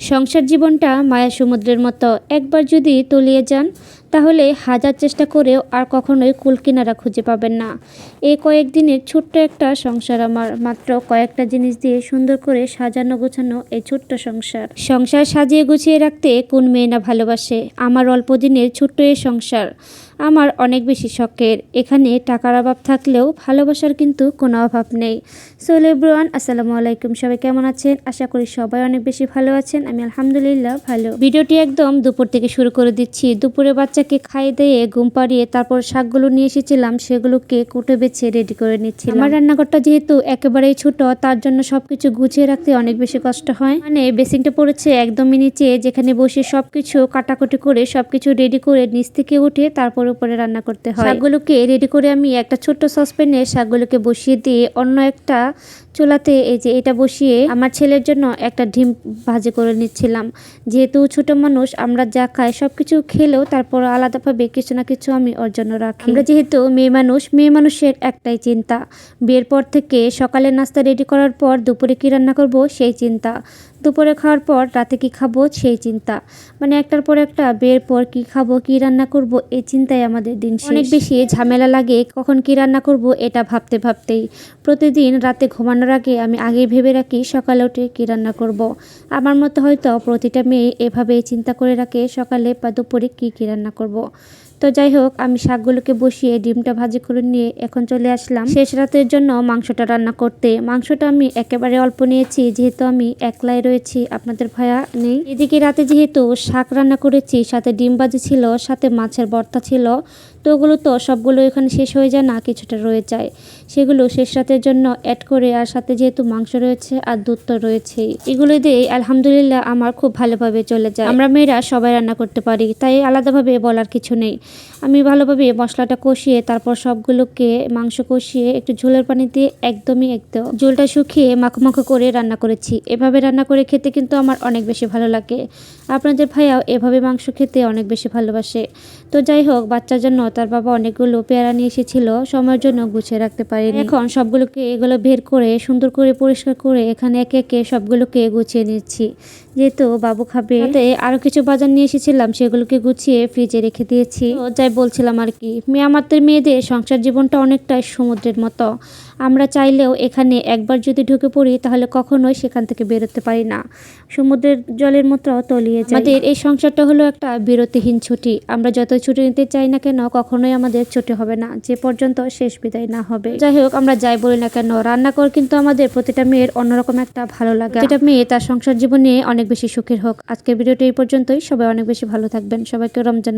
সংসার জীবনটা মায়া সমুদ্রের মতো একবার যদি তলিয়ে যান তাহলে হাজার চেষ্টা করেও আর কখনোই কুলকিনারা খুঁজে পাবেন না। এই কয়েকদিনের ছোট্ট একটা সংসার আমার, মাত্র কয়েকটা জিনিস দিয়ে সুন্দর করে সাজানো গোছানো এই ছোট্ট সংসার। সংসার সাজিয়ে গুছিয়ে রাখতে কোন মেয়ে না ভালোবাসে? আমার অল্প দিনের ছোট্ট এই সংসার আমার অনেক বেশি শখের। এখানে টাকার অভাব থাকলেও ভালোবাসার কিন্তু কোনো অভাব নেই। সোহেল এব্রুয়ান আসসালামু আলাইকুম। সবাই কেমন আছেন? আশা করি সবাই অনেক বেশি ভালো আছেন। আমি আলহামদুলিল্লাহ ভালো। ভিডিওটি একদম দুপুর থেকে শুরু করে দিচ্ছি। দুপুরে বাচ্চাকে খাইয়ে দিয়ে ঘুম পাড়িয়ে তারপর শাকগুলো নিয়ে এসেছিলাম, সেগুলোকে কুটে বেছে রেডি করে নিচ্ছি আমার রান্নাঘরটা যেহেতু একেবারেই ছোট, তার জন্য সবকিছু গুছিয়ে রাখতে অনেক বেশি কষ্ট হয়। মানে বেসিংটা পড়েছে একদমই নিচে, যেখানে বসে সবকিছু কাটাকুটি করে সবকিছু রেডি করে নিচ থেকে উঠে তারপর উপরে রান্না করতে হয়। শাকগুলোকে রেডি করে আমি একটা ছোট্ট সসপ্যানে শাকগুলোকে বসিয়ে দিয়ে অন্য একটা চুলাতে এই যে এটা বসিয়ে আমার ছেলের জন্য একটা ডিম ভাজি করে নিচ্ছিলাম। যেহেতু ছোট মানুষ, আমরা যা খাই সব কিছু খেলেও তারপর আলাদাভাবে কিছু না কিছু আমি ওর জন্য রাখি। আমরা যেহেতু মেয়ে মানুষ, মেয়ে মানুষের একটাই চিন্তা। বিয়ের পর থেকে সকালে নাস্তা রেডি করার পর দুপুরে কী রান্না করব সেই চিন্তা। দুপুরে খাওয়ার পর রাতে কি খাব সেই চিন্তা মানে একটার পর একটা বিয়ের পর কি খাব, কি রান্না করব এই চিন্তায় আমাদের দিন। অনেক বেশি ঝামেলা লাগে কখন কি রান্না করব এটা ভাবতে ভাবতেই প্রতিদিন রাতে ঘুমানোর আগে আমি আগে ভেবে রাখি সকালে উঠে কি রান্না করব। আমার মতো হয়তো প্রতিটা মেয়ে এভাবে চিন্তা করে রাখে সকালে বা দুপুরে কি কি রান্না করব। তো যাই হোক, আমি শাকগুলোকে বসিয়ে ডিমটা ভাজি করে নিয়ে এখন চলে আসলাম। শেষ রাতের জন্য মাংসটা রান্না করতে। মাংসটা আমি একেবারে অল্প নিয়েছি, যেহেতু আমি একলাই রয়েছি, আপনাদের ভয়া নেই। এদিকে রাতে যেহেতু শাক রান্না করেছি, সাথে ডিম ভাজি ছিল, সাথে মাছের বর্তা ছিল তো ওগুলো তো, সবগুলো এখানে শেষ হয়ে যায়, না কিছুটা রয়ে যায়। সেগুলো শেষ রাতের জন্য অ্যাড করে, আর সাথে যেহেতু মাংস রয়েছে আর দুধ তো রয়েছেই। এগুলো দিয়ে আলহামদুলিল্লাহ আমার খুব ভালোভাবে চলে যায়। আমরা মেয়েরা সবাই রান্না করতে পারি, তাই আলাদাভাবে বলার কিছু নেই। আমি ভালোভাবে মশলাটা কষিয়ে, তারপর সবগুলোকে মাংস কষিয়ে, একটু ঝোলের পানি দিয়ে একদমই একদম ঝোলটা শুকিয়ে মাখো করে রান্না করেছি। এভাবে রান্না করে খেতে কিন্তু আমার অনেক বেশি ভালো লাগে। আপনাদের ভাইয়াও এভাবে মাংস খেতে অনেক বেশি ভালোবাসে। তো যাই হোক, বাচ্চার জন্য তার বাবা অনেকগুলো পেয়ারা নিয়ে এসেছিল, সময়ের জন্য গুছিয়ে রাখতে পারিনি। এখন সবগুলোকে এগুলো বের করে, সুন্দর করে পরিষ্কার করে এখানে একে একে সবগুলোকে গুছিয়ে নিচ্ছি। যেহেতু বাবু খাবে, তাতে আরও কিছু বাজার নিয়ে এসেছিলাম, সেগুলোকে গুছিয়ে ফ্রিজে রেখে দিয়েছি। যাই বলছিলাম আর কি, মেয়ে আমাদের মেয়েদের সংসার জীবনটা অনেকটাই সমুদ্রের মতো। আমরা চাইলেও এখানে একবার যদি ঢুকে পড়ি, তাহলে কখনোই সেখান থেকে বেরোতে পারি না। সমুদ্রের জলের মতো তলিয়ে যায়। আমাদের এই সংসারটা হলো একটা বিরতিহীন ছুটি। আমরা যত ছুটি নিতে চাই না কেন কখনোই আমাদের ছুটি হবে না, যে পর্যন্ত শেষ বিদায় না হবে। যাই হোক আমরা যাই বলি না কেন, রান্না রান্নাঘর কিন্তু আমাদের প্রতিটা মেয়ের অন্যরকম একটা ভালো লাগে। যেটা মেয়ে তার সংসার জীবনে অনেক বেশি সুখের হোক। আজকের ভিডিওটি এই পর্যন্তই। সবাই অনেক বেশি ভালো থাকবেন। সবাইকে রমজান